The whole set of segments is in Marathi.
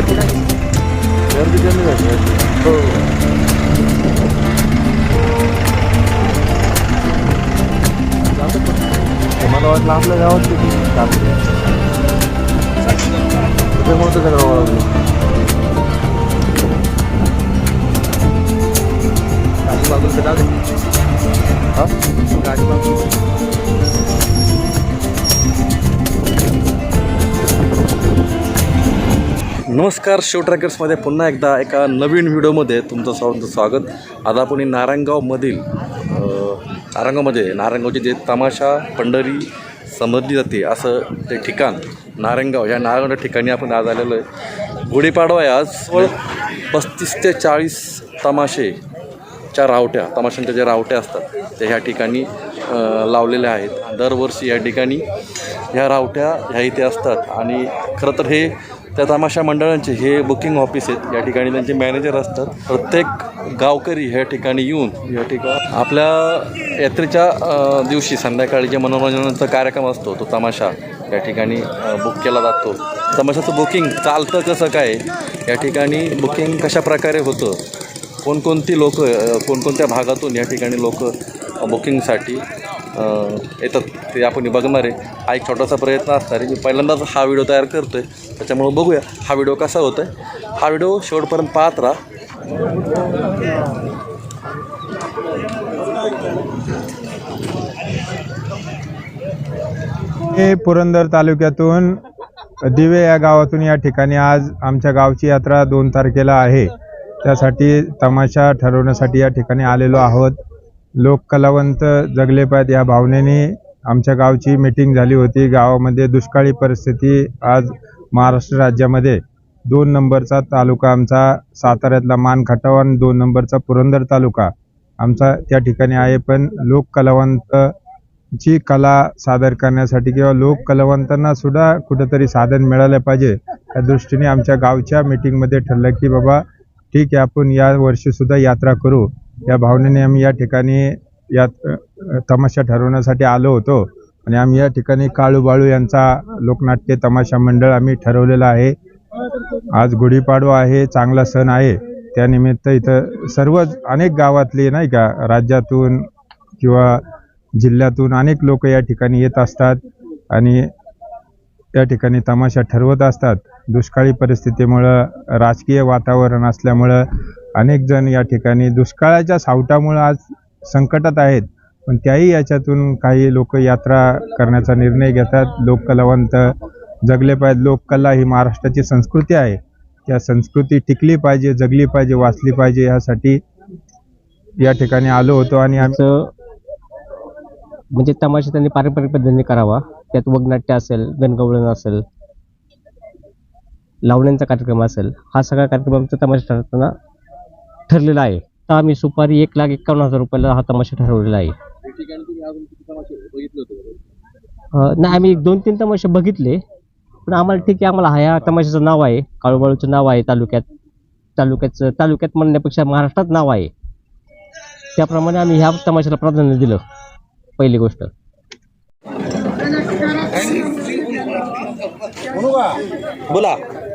गर्दी नाही गर्दी कमी झाली हो मला वाटलं आपल्या गावात किती त्याच्यामुळे तर सगळं वळवलं गाडी बाजूला तर जाऊ दे. हा नमस्कार शिव ट्रॅकर्समध्ये पुन्हा एकदा एका नवीन व्हिडिओमध्ये तुमचं सर्वांचं स्वागत. आता आपण नारायणगावमधील नारायणगावमध्ये नारायणगावचे जे तमाशा पंढरी समजली जाते असं ते ठिकाण नारायणगाव या नारायणगावच्या ठिकाणी आपण आज आलेलो आहे. गुढीपाडवा आहे आज. जवळ पस्तीस ते चाळीस तमाशे च्या रावट्या तमाशांच्या ज्या रावट्या असतात त्या ह्या ठिकाणी लावलेल्या आहेत. दरवर्षी या ठिकाणी ह्या रावट्या ह्या इथे असतात. आणि खरं तर हे त्या तमाशा मंडळांचे हे बुकिंग ऑफिस आहेत. या ठिकाणी त्यांचे मॅनेजर असतात. प्रत्येक गावकरी ह्या ठिकाणी येऊन या ठिकाणी आपल्या यात्रेच्या दिवशी संध्याकाळी जे मनोरंजनाचा कार्यक्रम असतो तो तमाशा या ठिकाणी बुक केला जातो. तमाशाचं बुकिंग चालतं कसं काय? या ठिकाणी बुकिंग कशा प्रकारे होतं? कोणकोणती लोकं कोणकोणत्या भागातून या ठिकाणी लोक बुकिंगसाठी येतात ते आपण बघणार आहे. हा एक छोटासा प्रयत्न असणार आहे. मी पहिल्यांदाच हा व्हिडिओ तयार करतो आहे त्याच्यामुळं बघूया हा व्हिडिओ कसा होतो आहे हा व्हिडिओ शेवटपर्यंत पाहत राहा. हे पुरंदर तालुक्यातून दिवे या गावातून या ठिकाणी आज आमच्या गावची यात्रा दोन तारखेला आहे. त्यासाठी तमाशा ठरवण्यासाठी या ठिकाणी आलेलो आहोत. लोक कलावंत जगले पाहिजेत या भावनेने आमच्या गावची मीटिंग झाली होती. गावामध्ये दुष्काळी परिस्थिती आज महाराष्ट्र राज्यामध्ये. दोन नंबरचा तालुका आमचा साताऱ्यातला मान खटाव आणि दोन नंबरचा पुरंदर तालुका आमचा त्या ठिकाणी आहे. पण लोक कलावंतची कला सादर करण्यासाठी किंवा लोक कलावंतांना सुद्धा कुठंतरी साधन मिळालं पाहिजे त्या दृष्टीने आमच्या गावच्या मीटिंगमध्ये ठरलं की बाबा ठीक आहे आपण या वर्षीसुद्धा यात्रा करू. या भावनेने आम्ही या ठिकाणी यात तमाशा ठरवण्यासाठी आलो होतो. आणि आम्ही या ठिकाणी काळू बाळू यांचा लोकनाट्य तमाशा मंडळ आम्ही ठरवलेला आहे. आज गुढीपाडवा आहे चांगला सण आहे. त्यानिमित्त इथं सर्वच अनेक गावातले नाही का राज्यातून किंवा जिल्ह्यातून अनेक लोक या ठिकाणी येत असतात आणि या ठिकाणी तमाशा ठरवत असतात. दुष्काळी परिस्थितीमुळं राजकीय वातावरण असल्यामुळं अनेक जण या ठिकाणी दुष्काळाच्या सावटामुळं आज संकटात आहेत. पण त्याही याच्यातून काही लोक यात्रा करण्याचा निर्णय घेतात. लोककलावंत जगले पाहिजे लोककला ही महाराष्ट्राची संस्कृती आहे. त्या संस्कृती टिकली पाहिजे जगली पाहिजे वाचली पाहिजे यासाठी या ठिकाणी आलो होतो आणि आमचं म्हणजे तमाशा त्यांनी पारंपरिक पद्धतीने करावा. त्यात वगनाट्य असेल गणगवळण असेल लावण्यांचा कार्यक्रम असेल हा सगळा कार्यक्रम आमचा तमाशा ठरताना ठरलेला आहे. तर आम्ही सुपारी एक लाख एक्कावन्न हजार रुपयाला हा तमाशा ठरवलेला आहे. अं, नाही आम्ही दोन तीन तमाशे बघितले. पण आम्हाला ठीक आहे आम्हाला ह्या तमाशाचं नाव आहे. काळूबाळूचं नाव आहे तालुक्यात. तालुक्याचं तालुक्यात म्हणण्यापेक्षा महाराष्ट्रात नाव आहे. त्याप्रमाणे आम्ही ह्या तमाशाला प्राधान्य दिलं. पहिली गोष्ट. बोला.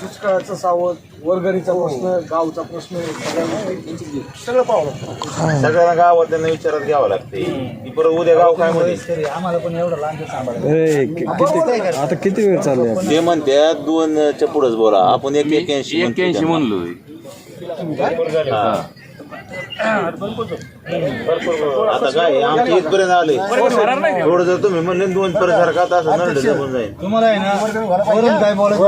दुष्काळाचं सावध वर्गणीचा प्रश्न गावचा प्रश्न सगळं पाहावं सगळ्यांना गावात त्यांना विचारात घ्यावं लागते. की परत उद्या गाव काय म्हणते आम्हाला पण एवढं लहान सांभाळायचं ए, कि- किती आता किती वेळ चालले? ते म्हणतात दोन च्या पुढेच बोला. आपण एक एक्क्याऐंशी एक्क्याऐंशी म्हणलोय. आता काय आमच्या इथपर्यंत आले. थोडं जर तुम्ही म्हणले दोन पर्यंत सारखा नरड जमून जाईल. तुम्हाला आहे ना वरून काय बोलायचं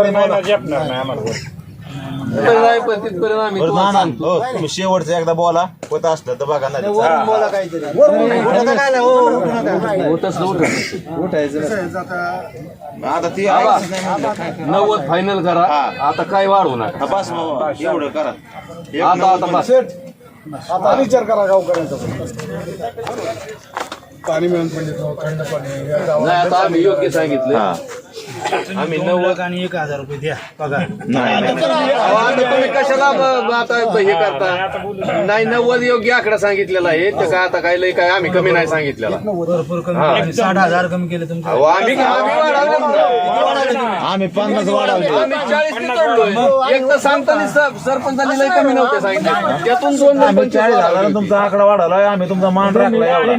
बरं, ना, ना. हो, तुम्ही शेवटचं एकदा बोला होत असलं तर बघा ना बोला काहीतरी. आता ती? नव्वद फायनल करा. आता काय वाढवू नका. बस बाबा एवढं करा. आता आता बस. शेठ, आता विचार करा गावकऱ्यांचा पाणी. मिळून पण देतो थंड पाणी. नाही आता आम्ही योग्य सांगितलं. हा. आम्ही नव्वद आणि एक हजार रुपये द्या पगार. अहो, आता तुम्ही कशाला ब- ब- आता हे करता? नाही नव्वद योग्य आकडा सांगितलेला आहे. ते काय आता काय लय काय आम्ही कमी नाही सांगितलेला. भरपूर कमी केले. साठ हजार कमी केले तुमचे. अहो आम्ही आम्ही वाढवले ना. आम्ही पन्नास वाढवले. आम्ही चाळीस तोडलोय. एक तर सांगताना स- सरपंचांनी लय कमी नव्हते सांगितले. त्यातून दोन दोन आम्ही पंचवीस चाळीस हजार वाढवले. तुमचा आकडा वाढवलाय. आम्ही तुमचा मान राखलाय एवढा.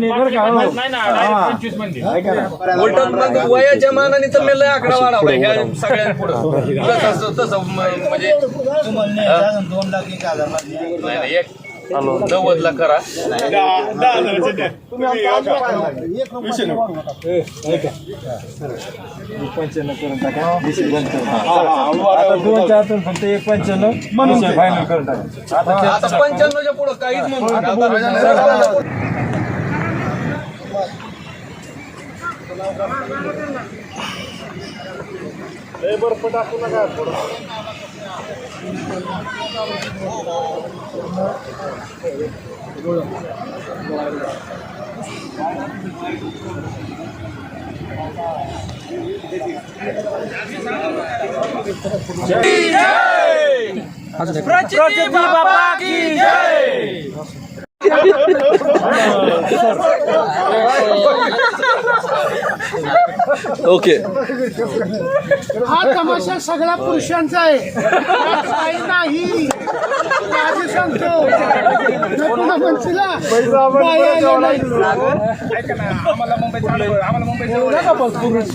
उलट मग वयाच्या मानाने तर मी लय आकडा वाढवला ह्या सगळ्यांपुढं तसं म्हणजे दोन लाख एक हजार. नाही नाही एक नव्वद. ला करा दोन चार फक्त एक पंच्याण्णव म्हणून फायनल करून टाका. आता पंच्याण्णवच्या पुढं काहीच म्हणू नका. हे बर्फ टाकू नका. थोडं प्रतिभा बाबा की जय! ओके हा तमाशा सगळा पुरुषांचा आहे. नाही. माझे सांगतो. म्हणशीला. एवढा का बघ पुरुष?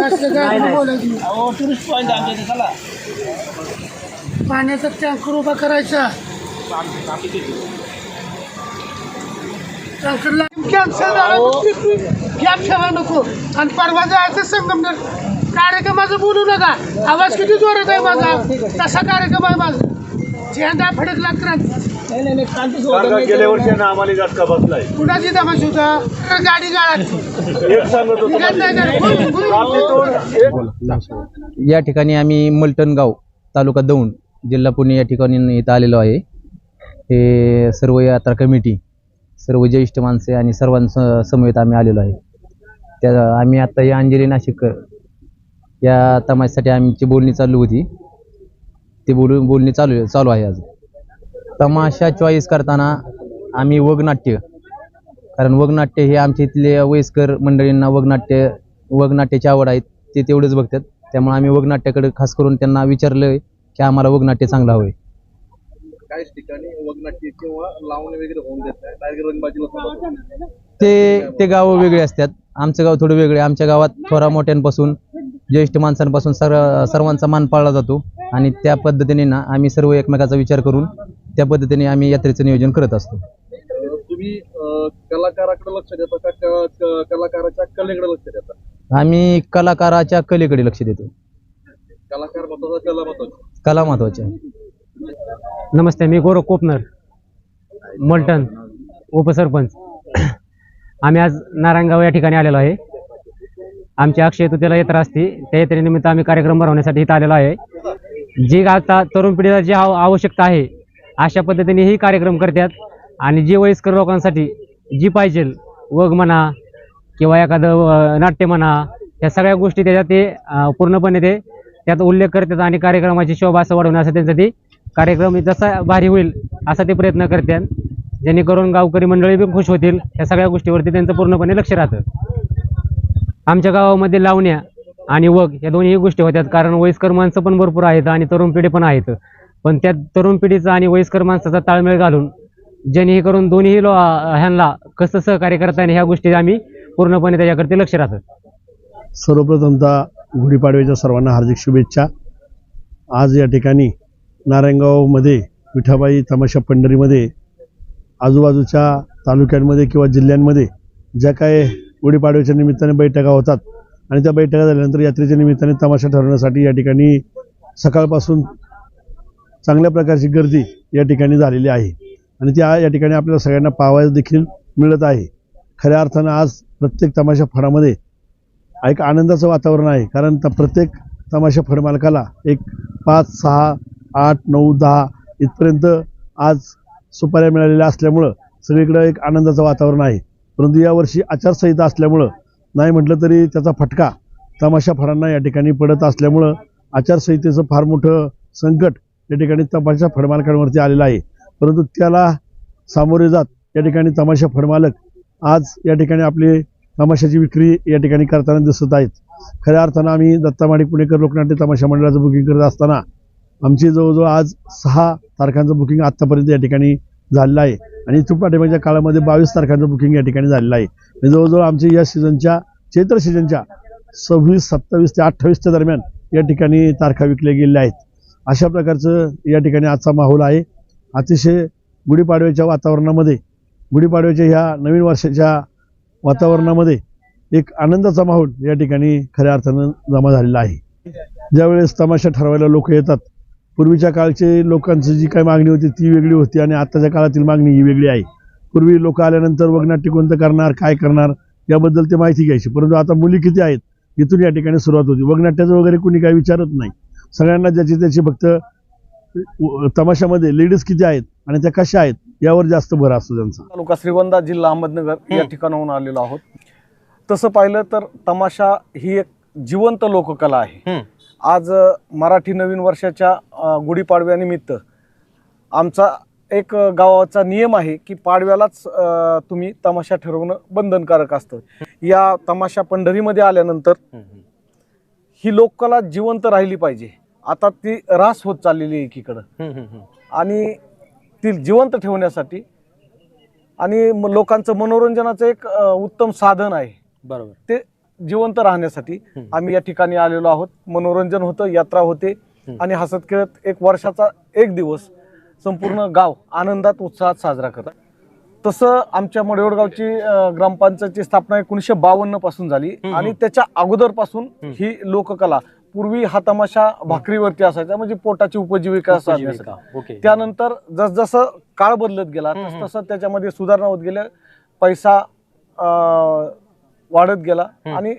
असलं काय बोलायचं. पाण्याचा टँकर उभा करायचा. टँकरला कॅन्सल झाला गॅप ठेवा नको. आणि परवा जायचं संगमनेर कार्यक्रमाचं बोलू नका. आवाज किती जोरात आहे माझा? तसा कार्यक्रम आहे माझा. झेंडा फडकला क्रांती गेल्या वर्षी ना आम्हाला झटका बसलाय. कुणाची तमाश होता? तर गाडी गाडी. या ठिकाणी आम्ही मलटणगाव तालुका दौंड जिल्हा पुणे या ठिकाणी इथं आलेलो आहे. हे सर्व यात्रा कमिटी सर्व ज्येष्ठ माणसे आणि सर्वांसमवेत समेत आम्ही आलेलो आहे. त्या आम्ही आत्ता या अंजली नाशिककर या तमाशासाठी आमची बोलणी चालू होती. ती बोलू बोलणी चालू चालू आहे आज. तमाशा चॉईस करताना आम्ही वगनाट्य कारण वगनाट्य हे आमच्या इथले वयस्कर मंडळींना वगनाट्य वगनाट्याची आवड आहे ते तेवढंच बघतात. त्यामुळे आम्ही वगनाट्याकडे खास करून त्यांना विचारलं की आम्हाला वगनाट्य चांगलं हवंय. काही ठिकाणी वगनाट्य किंवा लावणी वगैरे होऊन देत नाही. डायरेक्ट रंगबाजीला सुरुवात होते. ते ते गावं वेगळे असतात. आमचं गाव थोडं वेगळे आमच्या गावात थोरा मोठ्यांपासून ज्येष्ठ माणसांपासून सर्व सर्वांचा मान पाळला जातो. आणि त्या पद्धतीने ना आम्ही सर्व एकमेकाचा विचार करून त्या पद्धतीने आम्ही यात्रेचं नियोजन करत असतो. अं, तुम्ही अं, कलाकाराकडे लक्ष देता का? क- क- कलाकाराच्या कलेकडे लक्ष देता? आम्ही कलाकाराच्या कलेकडे लक्ष देतो. कलाकार महत्त्वाचा कला महत्वाची कला महत्वाची आहे. नमस्ते मी गौरव कोपनर मलटण उपसरपंच. आम्ही आज नारायणगाव या ठिकाणी आलेलो आहे. आमची अक्षय तृतीयेला यात्रा असते त्या यात्रेनिमित्त आम्ही कार्यक्रम भरवण्यासाठी इथं आलेलो आहे. जी आता तरुण पिढीला जी आव आवश्यकता आहे अशा पद्धतीने ही कार्यक्रम करतात आणि जी वयस्कर लोकांसाठी जी पाहिजे वग म्हणा किंवा एखादं नाट्य म्हणा या सगळ्या गोष्टी त्याच्यात ते पूर्णपणे ते त्यात उल्लेख करतात आणि कार्यक्रमाची शोभा असं वाढवण्यासाठी त्यांचा ते कार्यक्रम जसा भारी होईल असा ते प्रयत्न करतात. जेणेकरून गावकरी मंडळी पण खुश होतील. या सगळ्या गोष्टीवरती त्यांचं पूर्णपणे लक्ष राहतं. आमच्या गावामध्ये लावण्या आणि वग या दोन्ही गोष्टी होत्यात. कारण वयस्कर माणसं पण भरपूर आहेत आणि तरुण पिढी पण आहेत. पण त्या तरुण पिढीचा आणि वयस्कर माणसाचा ताळमेळ घालून जेणेकरून दोन्ही लो ह्यांना कसं सहकार्य करता येईल ह्या गोष्टी आम्ही पूर्णपणे त्याच्याकडे लक्ष राहतं. सर्वप्रथमतः गुढीपाडव्याच्या सर्वांना हार्दिक शुभेच्छा. आज या ठिकाणी नारायणगावमध्ये विठाबाई तमाशा पंढरीमध्ये आजूबाजूच्या तालुक्यांमध्ये किंवा जिल्ह्यांमध्ये ज्या काय गुढीपाडव्याच्या निमित्ताने बैठका होतात आणि त्या बैठका झाल्यानंतर यात्रेच्या निमित्ताने तमाशा ठरवण्यासाठी या ठिकाणी सकाळपासून चांगल्या प्रकारची गर्दी या ठिकाणी झालेली आहे. आणि त्या या ठिकाणी आपल्याला सगळ्यांना पाहायला देखील मिळत आहे. खऱ्या अर्थानं आज प्रत्येक तमाशा फळामध्ये एक आनंदाचं वातावरण आहे. कारण त प्रत्येक तमाशा फडमालकाला एक पाच सहा आठ नऊ दहा इथपर्यंत आज सुपाऱ्या मिळालेल्या असल्यामुळं सगळीकडं एक आनंदाचं वातावरण आहे. परंतु यावर्षी आचारसंहिता असल्यामुळं नाही म्हटलं तरी त्याचा फटका तमाशा फडांना या ठिकाणी पडत असल्यामुळं आचारसंहितेचं फार मोठं संकट या ठिकाणी तमाशा फडमालकांवरती आलेलं आहे. परंतु त्याला सामोरे जात या ठिकाणी तमाशा फडमालक आज या ठिकाणी आपली तमाशाची विक्री या ठिकाणी करताना दिसत आहेत. खऱ्या अर्थानं आम्ही दत्ता माडिक पुणेकर लोकनाट्य तमाशा मंडळाचं बुकिंग करत असताना आमची जवळजवळ आज सहा तारखांचं बुकिंग आत्तापर्यंत या ठिकाणी झालेलं आहे. आणि इथून पाठिंबाच्या काळामध्ये बावीस तारखांचं बुकिंग या ठिकाणी झालेलं आहे. आणि जवळजवळ आमचे या सीझनच्या चैत्र सीझनच्या सव्वीस सत्तावीस ते अठ्ठावीसच्या दरम्यान या ठिकाणी तारखा विकल्या गेलेल्या आहेत. अशा प्रकारचं या ठिकाणी आजचा माहोल आहे. अतिशय गुढीपाडव्याच्या वातावरणामध्ये गुढीपाडव्याच्या ह्या नवीन वर्षाच्या वातावरणामध्ये एक आनंदाचा माहोल या ठिकाणी खऱ्या अर्थानं जमा झालेला आहे. ज्यावेळेस तमाशा ठरवायला लोक येतात पूर्वीच्या काळचे लोकांची जी काही मागणी होती ती वेगळी होती आणि आत्ताच्या काळातील मागणी ही वेगळी आहे. पूर्वी लोक आल्यानंतर वगनाट्य कोणतं करणार काय करणार याबद्दल ते माहिती घ्यायची. परंतु आता मुली किती आहेत इथून या ठिकाणी सुरुवात होती. वगनाट्याचं वगैरे कुणी काही विचारत नाही. सगळ्यांना ज्याची त्याची फक्त तमाशामध्ये लेडीज किती आहेत आणि त्या कशा आहेत यावर जास्त भर असतो त्यांचा. तालुका श्रीगोंदा जिल्हा अहमदनगर या ठिकाणाहून आलेलो आहोत. तसं पाहिलं तर तमाशा ही एक जिवंत लोककला आहे. आज मराठी नवीन वर्षाच्या गुढीपाडव्यानिमित्त आमचा एक गावाचा नियम आहे की पाडव्यालाच तुम्ही तमाशा ठरवणं बंधनकारक असतं. या तमाशा पंढरीमध्ये आल्यानंतर ही लोककला जिवंत राहिली पाहिजे. आता ती रास होत चाललेली आहे एकीकडं. आणि ती जिवंत ठेवण्यासाठी आणि लोकांचं मनोरंजनाचं एक उत्तम साधन आहे. बरोबर. ते जिवंत राहण्यासाठी आम्ही या ठिकाणी आलेलो आहोत. मनोरंजन होतं यात्रा होते आणि हसत खेळत एक वर्षाचा एक दिवस संपूर्ण गाव आनंदात उत्साहात साजरा करतात. तसं आमच्या मडेवडगावची ग्रामपंचायतची स्थापना एकोणीसशे बावन्नपासून झाली आणि त्याच्या अगोदरपासून ही लोककला पूर्वी हा तमाशा भाकरीवरती असायचा म्हणजे पोटाची उपजीविका साधण्यासाठी. त्यानंतर जसजसं काळ बदलत गेला तस तसं त्याच्यामध्ये सुधारणा होत गेल्या पैसा वाढत गेला आणि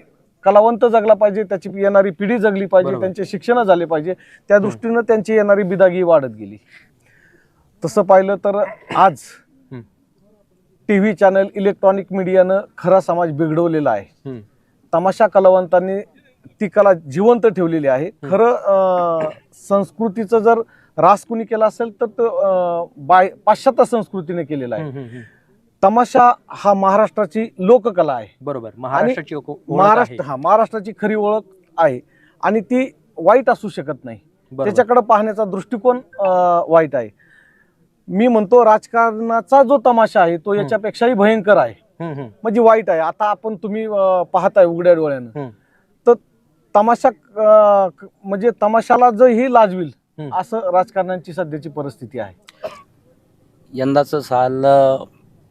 कलावंत जगला पाहिजे त्याची येणारी पिढी जगली पाहिजे. त्यांचे शिक्षण झाले पाहिजे त्या दृष्टीनं त्यांची येणारी बिदागी वाढत गेली. तसं पाहिलं तर आज. टी व्ही चॅनल इलेक्ट्रॉनिक मीडियानं खरा समाज बिघडवलेला आहे. तमाशा कलावंतांनी ती कला जिवंत ठेवलेली आहे. खरं संस्कृतीचं जर रास कुणी केला असेल तर तो, बाय पाश्चात्य संस्कृतीने केलेला आहे. तमाशा हा महाराष्ट्राची लोककला आहे. बरोबर. महाराष्ट्राची. महाराष्ट्र हा महाराष्ट्राची खरी ओळख आहे. आणि ती वाईट असू शकत नाही. त्याच्याकडे पाहण्याचा दृष्टिकोन वाईट आहे. मी म्हणतो राजकारणाचा जो तमाशा आहे तो याच्यापेक्षाही भयंकर आहे. म्हणजे वाईट आहे. आता आपण तुम्ही पाहताय उघड्या डोळ्यानं. तमाशा अं, म्हणजे तमाशाला जर ही लाजवील हम्म. असं राजकारण्यांची सध्याची परिस्थिती आहे यंदाचं साल अ,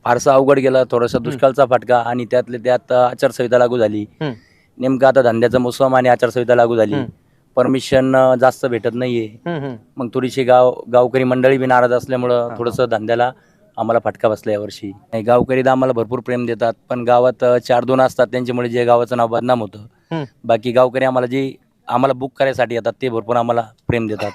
फारसा अवघड गेला थोडासा दुष्काळचा फटका आणि त्यातले त्यात अ, आचारसंहिता लागू झाली हम्म. नेमकं आता धंद्याचा मोसम आणि आचारसंहिता लागू झाली हम्म. परमिशन जास्त भेटत नाहीये. मग थोडीशी गाव गावकरी मंडळी बी नाराज असल्यामुळं थोडंसं धंद्याला आम्हाला फटका बसला यावर्षी नाही, गावकरी तर आम्हाला भरपूर प्रेम देतात पण गावात अ, चार दोन असतात त्यांच्यामुळे जे गावाचं नाव बदनाम होतं. बाकी गावकरी आम्हाला जे आम्हाला बुक करायसाठी येतात ते भरपूर आम्हाला प्रेम देतात.